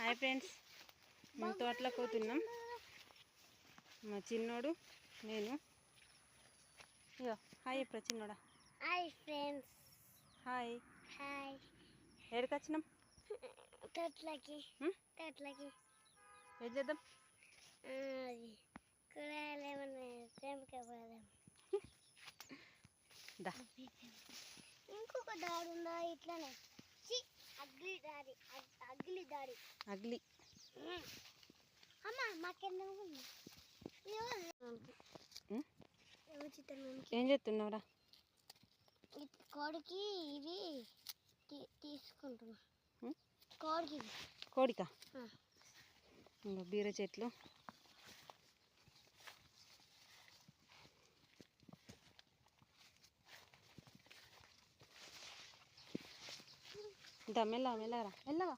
Hi friends మేము తోటలోకి పోతున్నాం. మా చిన్నోడు నేను. హాయ్ ఇప్పుడు చిన్నోడా. Hi friends. హాయ్. హాయ్. ఏడికి వచ్చినాం? తోటలకి? తోటలకి. ఏం చేద్దాం? కూరగాయలు ఏమన్నా తెంపకపోదాం దా. ఇంకొక దారి ఉందా ఇట్లానే? Ugly ugly ugly. అమ్మ మాకెందుకు ఏం? చేస్తున్నావురా? కోడికి ఇవి తీసుకుంటున్నా? కోడికి. కోడికా. ఇంకో బీర చెట్లు. ఇంత మెల్ల మెల్లరా మెల్లగా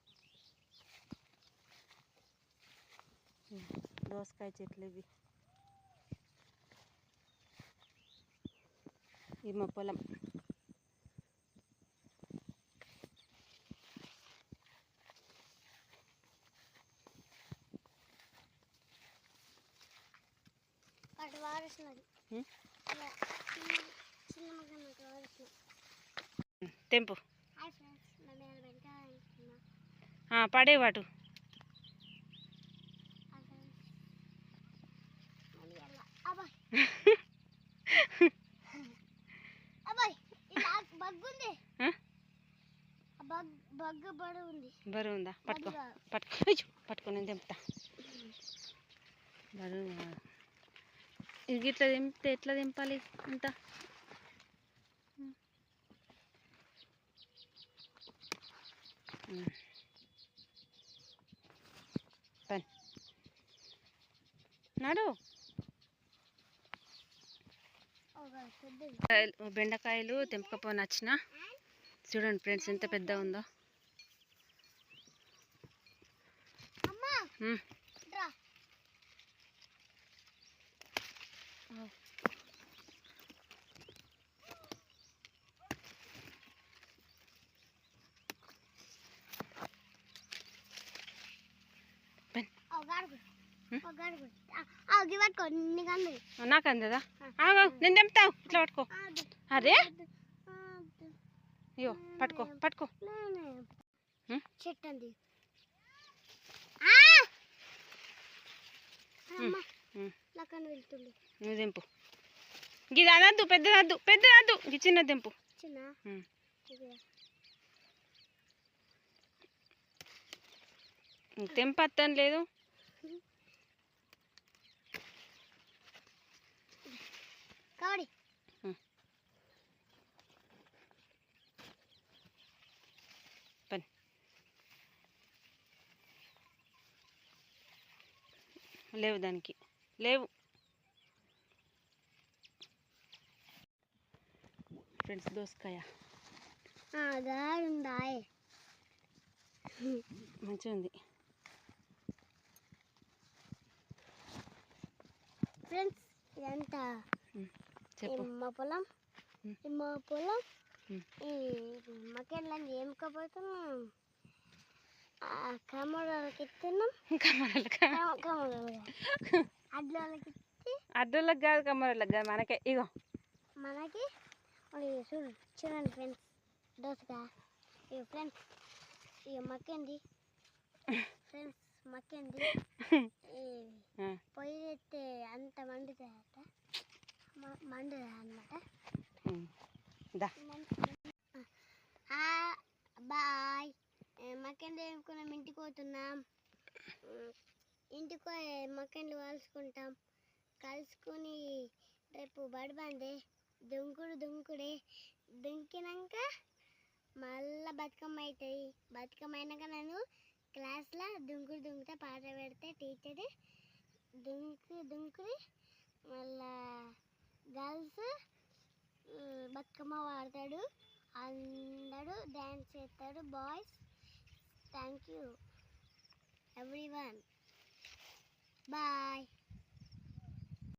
ఉమ్, దోసకాయ చెట్లు ఇవి ఇది మా పొలం అటు ఉంది బరువు ఉందా పట్టుకో. పట్టుకో. పట్టుకో నేను తెంపుతా. బరువు ఇది ఇట్లా తెంపితే ఎట్లా తెంపాలి అంత? ఉమ్. పని నాడు బెండకాయలు తెంపకపోని వచ్చిన చూడండి ఫ్రెండ్స్ ఎంత పెద్ద ఉందో. నీకు అందదా? నేను తెంపుతా. ఇట్లా పట్టుకో. అరే? అయ్యో పట్టుకో పట్టుకో. హ్మ్? చెట్టు అంది. హ్మ్. హ్మ్. లక్కన వెళ్తుంది. నువ్వు తెంపు. ఇది అనద్దు పెద్దదద్దు పెద్దదద్దు ఇది చిన్న తెంపు. చిన్న. తెంపత్తాను లేదు. కావడి. పని. లేవు దానికి. లేవు. ఫ్రెండ్స్ దోసకాయ. మంచిగా ఉంది ఫ్రెండ్స్ ఇదంతా. చెప్పు. మా పొలం మా పొలం. ఈ మకెళ్ళని ఏమకపోతున్నాం కమ్మడోళ్ళకి ఇస్తున్నాం కమ్మరలకా కమ్మడోళ్ళకి అడ్లోళ్ళకి ఇచ్చి అడ్డోళ్ళకి కాదు కమ్మరలకు కాదు మనకే. ఇగో. మనకి? చూడు చూడండి ఫ్రెండ్స్. దోసకాయ. ఇక ఫ్రెండ్స్ ఇక మక్కండి ఫ్రెండ్స్ మక్కండి పొయ్యి ఎత్తే మక్కండి వేసుకున్నాం ఇంటికి పోతున్నాం. ఇంటికి పోయి మక్కండి కలుసుకుంటాం కలుసుకుని రేపు బడిబందే దుంకుడు దుంకుడే. దుంకినాక మళ్ళా బతుకమ్మ అవుతుంది బతుకమ్మ అయినాక నేను క్లాస్లో దుంకుడు దుంకుతా పాట పెడితే టీచర్ దుంకు దుంకుడి మళ్ళా గర్ల్స్ బతుకమ్మ వాడతాడు అందరూ డ్యాన్స్ చేస్తాడు boys Thank you, everyone. Bye.